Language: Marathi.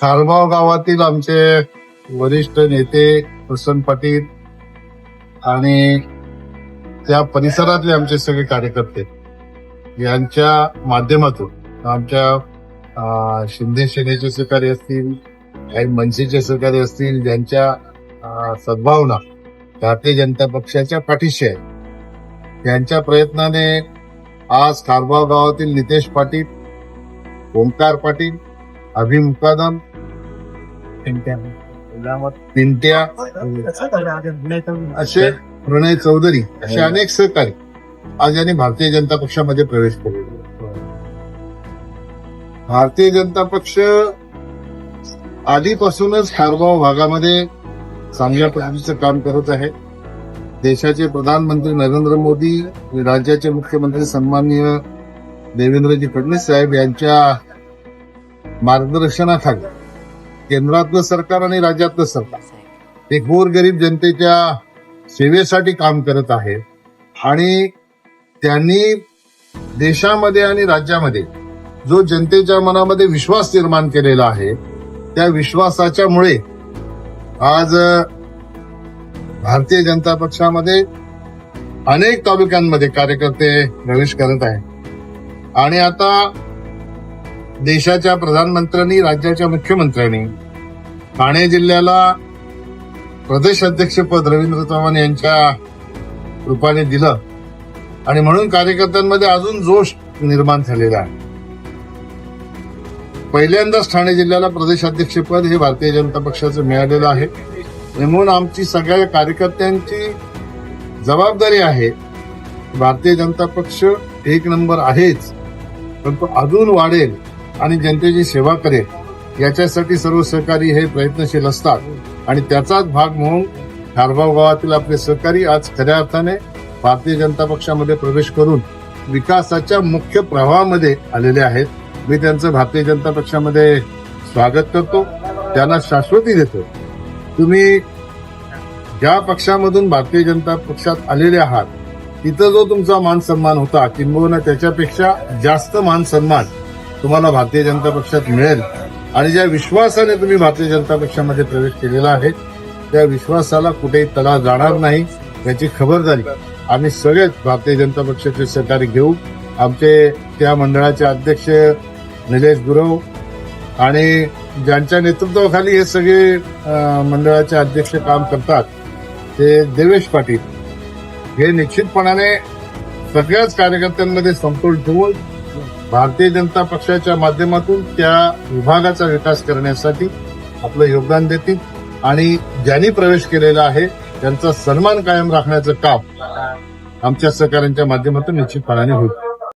खारबाव गावातील आमचे वरिष्ठ नेते प्रसन्न पाटील आणि त्या परिसरातले आमचे सगळे कार्यकर्ते यांच्या माध्यमातून आमच्या शिंदे सेनेचे सहकारी असतील काही मनसेचे सहकारी असतील ज्यांच्या सद्भावना भारतीय जनता पक्षाच्या पाठीशी आहे. त्यांच्या प्रयत्नाने आज खारबाव गावातील नितेश पाटील ओंकार पाटील अभि असे प्रणय चौधरी असे अनेक सहकारी. आज यांनी भारतीय जनता पक्षामध्ये प्रवेश केलेला भारतीय जनता पक्ष आधीपासूनच खारगाव भागामध्ये चांगल्या पद्धतीचं काम करत आहे. देशाचे प्रधानमंत्री नरेंद्र मोदी आणि राज्याचे मुख्यमंत्री सन्माननीय देवेंद्रजी फडणवीस साहेब यांच्या मार्गदर्शनाखाली केंद्रातलं सरकार आणि राज्यातलं सरकार. एक गोरगरीब जनतेच्या सेवेसाठी काम करत आहे आणि त्यांनी देशामध्ये आणि राज्यामध्ये जो जनतेच्या मनामध्ये विश्वास निर्माण केलेला आहे त्या विश्वासाच्यामुळे आज अ, भारतीय जनता पक्षामध्ये अनेक तालुक्यांमध्ये कार्यकर्ते प्रवेश करत आहेत. आणि आता देशाच्या प्रधानमंत्र्यांनी राज्याच्या मुख्यमंत्र्यांनी ठाणे जिल्ह्याला प्रदेश अध्यक्षपद रवींद्र चव्हाण यांच्या रूपाने दिलं. आणि म्हणून कार्यकर्त्यांमध्ये अजून जोश निर्माण झालेला आहे. पहिल्यांदाच ठाणे जिल्ह्याला प्रदेशाध्यक्षपद हे भारतीय जनता पक्षाचं मिळालेलं आहे. म्हणून आमची सगळ्या कार्यकर्त्यांची जबाबदारी आहे भारतीय जनता पक्ष एक नंबर आहेच पण तो अजून वाढेल. आणि जनतेची सेवा करेल. याच्यासाठी सर्व सहकारी हे प्रयत्नशील असतात. आणि त्याचाच भाग म्हणून खारभाव गावातील आपले सहकारी आज खऱ्या अर्थाने भारतीय जनता पक्षामध्ये प्रवेश करून विकासाच्या मुख्य प्रवाहामध्ये आलेले आहेत. मी त्यांचं भारतीय जनता पक्षामध्ये स्वागत करतो. त्यांना शाश्वती देतो. तुम्ही ज्या पक्षामधून भारतीय जनता पक्षात आलेले आहात तिथं जो तुमचा मान सन्मान होता किंबहुना त्याच्यापेक्षा जास्त मान सन्मान तुम्हाला भारतीय जनता पक्षात मिळेल. आणि ज्या विश्वासाने तुम्ही भारतीय जनता पक्षामध्ये प्रवेश केलेला आहे त्या विश्वासाला कुठेही तडा जाणार नाही याची खबरदारी आम्ही सगळेच भारतीय जनता पक्षाचे सहकारी घेऊ आमचे त्या मंडळाचे अध्यक्ष निलेश गुरव आणि ज्यांच्या नेतृत्वाखाली हे सगळे मंडळाचे अध्यक्ष काम करतात ते देवेश पाटील. हे निश्चितपणाने सगळ्याच कार्यकर्त्यांमध्ये समतोल ठेवून भारतीय जनता पक्षाच्या माध्यमातून त्या विभागाचा विकास करण्यासाठी आपलं योगदान देतील. आणि ज्यांनी प्रवेश केलेला आहे त्यांचा सन्मान कायम राखण्याचं काम आमच्या सहकाऱ्यांच्या माध्यमातून निश्चितपणाने होईल.